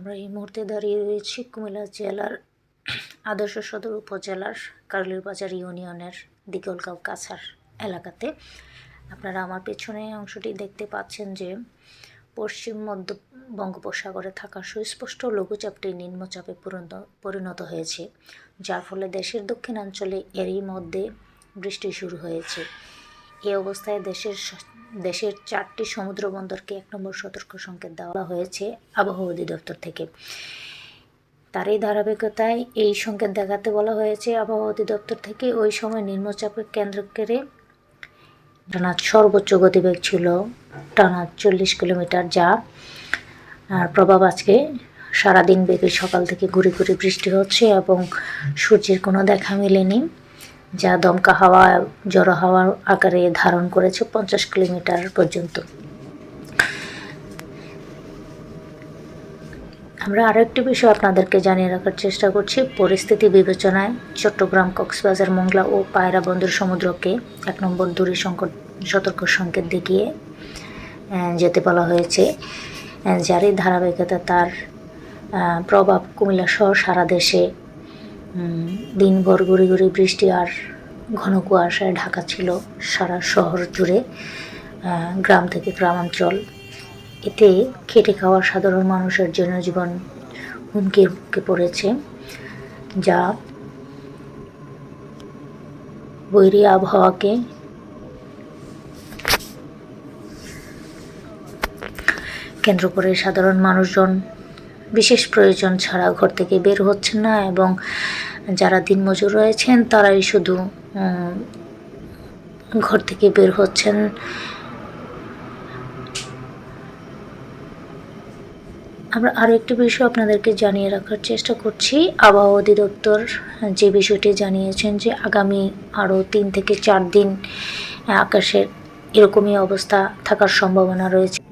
আমরা এই মুহূর্তে দাঁড়িয়ে রয়েছি কুমিল্লা জেলার আদর্শ সদর উপজেলার কারলির বাজার ইউনিয়নের দিগলগাঁও কাছার এলাকাতে। আপনারা আমার পেছনে অংশটি দেখতে পাচ্ছেন যে পশ্চিম মধ্য বঙ্গোপসাগরে থাকা সুস্পষ্ট লঘুচাপটি নিম্নচাপে পরিণত পরিণত হয়েছে, যার ফলে দেশের দক্ষিণাঞ্চলে এরই মধ্যে বৃষ্টি শুরু হয়েছে। এই অবস্থায় দেশের দেশের চারটি সমুদ্র বন্দরকে এক নম্বর সতর্ক সংকেত দেওয়া হয়েছে আবহাওয়া অধিদপ্তর থেকে। তার এই ধারাবাহিকতায় এই সংকেত দেখাতে বলা হয়েছে, আবহাওয়া অধিদপ্তর থেকে ওই সময় নিম্নচাপের কেন্দ্র করে টানা সর্বোচ্চ গতিবেগ ছিল টানা চল্লিশ কিলোমিটার, যা আর প্রভাব আজকে সারাদিন ব্যাপী সকাল থেকে ঘুরে ঘুরে বৃষ্টি হচ্ছে এবং সূর্যের কোনো দেখা মেলেনি। যা দমকা হাওয়া, জড়ো হাওয়ার আকারে ধারণ করেছে পঞ্চাশ কিলোমিটার পর্যন্ত। আমরা আরও একটি বিষয় আপনাদেরকে জানিয়ে রাখার চেষ্টা করছি। পরিস্থিতি বিবেচনায় চট্টগ্রাম, কক্সবাজার, মোংলা ও পায়রা বন্দর সমুদ্রকে এক নম্বর দূরে সংকট, সতর্ক সংকেত দেখিয়ে যেতে বলা হয়েছে। যারই ধারাবাহিকতা তার প্রভাব কুমিল্লা সহ সারা দেশে দিনভর গুড়ি গুড়ি বৃষ্টি আর ঘন কুয়াশায় ঢাকা ছিল সারা শহর জুড়ে গ্রাম থেকে গ্রামাঞ্চল। এতে খেটে খাওয়া সাধারণ মানুষের জনজীবন হুমকির মুখে পড়েছে, যা বৈরী আবহাওয়াকে কেন্দ্র করে সাধারণ মানুষজন বিশেষ প্রয়োজন ছাড়া ঘর থেকে বের হচ্ছেন না এবং যারা দিনমজুর রয়েছেন, তারাই শুধু ঘর থেকে বের হচ্ছেন। আমরা আরও একটি বিষয় আপনাদেরকে জানিয়ে রাখার চেষ্টা করছি। আবহাওয়া অধিদপ্তর যে বিষয়টি জানিয়েছেন যে আগামী আরও তিন থেকে চার দিন আকাশের এরকমই অবস্থা থাকার সম্ভাবনা রয়েছে।